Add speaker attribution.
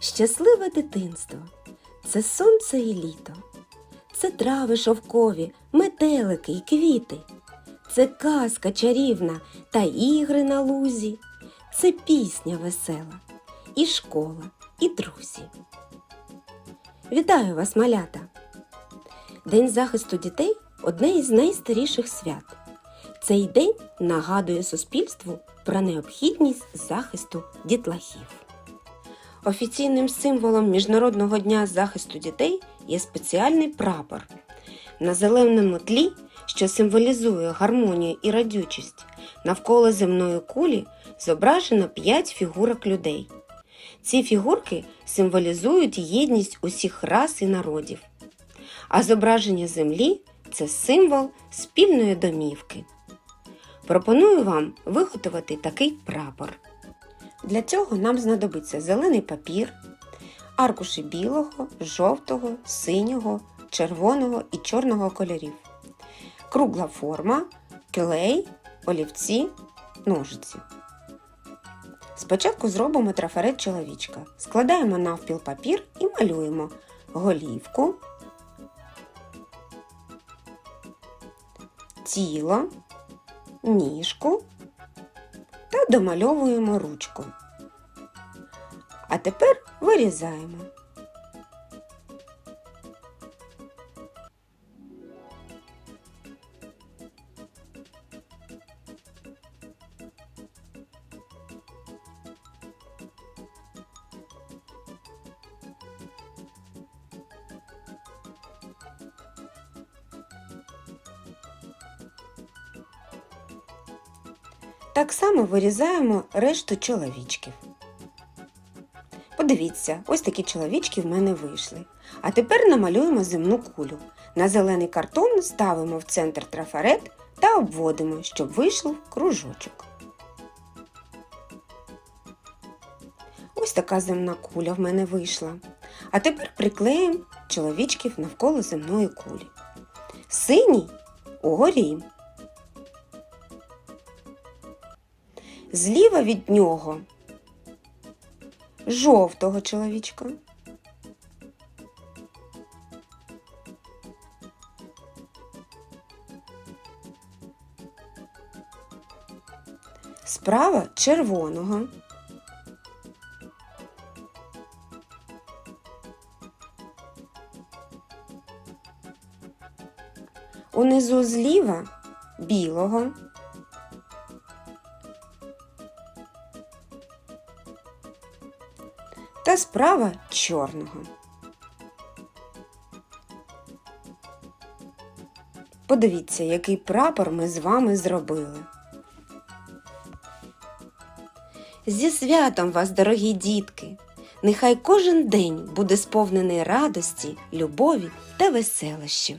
Speaker 1: Щасливе дитинство це сонце і літо, це трави шовкові, метелики і квіти, це казка чарівна та ігри на лузі, це пісня весела, і школа, і друзі. Вітаю вас, малята! День захисту дітей одне із найстаріших свят. Цей день нагадує суспільству про необхідність захисту дітлахів. Офіційним символом Міжнародного дня захисту дітей є спеціальний прапор. На зеленому тлі, що символізує гармонію і радючість, навколо земної кулі зображено п'ять фігурок людей. Ці фігурки символізують єдність усіх рас і народів. А зображення землі це символ спільної домівки. Пропоную вам виготовити такий прапор. Для цього нам знадобиться зелений папір, аркуші білого, жовтого, синього, червоного і чорного кольорів, кругла форма, клей, олівці, ножиці. Спочатку зробимо трафарет чоловічка. Складаємо навпіл папір і малюємо голівку, тіло, ніжку та домальовуємо ручку. А тепер вирізаємо. Так само вирізаємо решту чоловічків. Подивіться, ось такі чоловічки в мене вийшли. А тепер намалюємо земну кулю. На зелений картон ставимо в центр трафарет та обводимо, щоб вийшов кружочок. Ось така земна куля в мене вийшла. А тепер приклеїмо чоловічків навколо земної кулі. Синій угорі. Зліва від нього жовтого чоловічка. Справа червоного. Унизу зліва білого. Та справа чорного. Подивіться, який прапор ми з вами зробили. Зі святом вас, дорогі дітки! Нехай кожен день буде сповнений радості, любові та веселощів.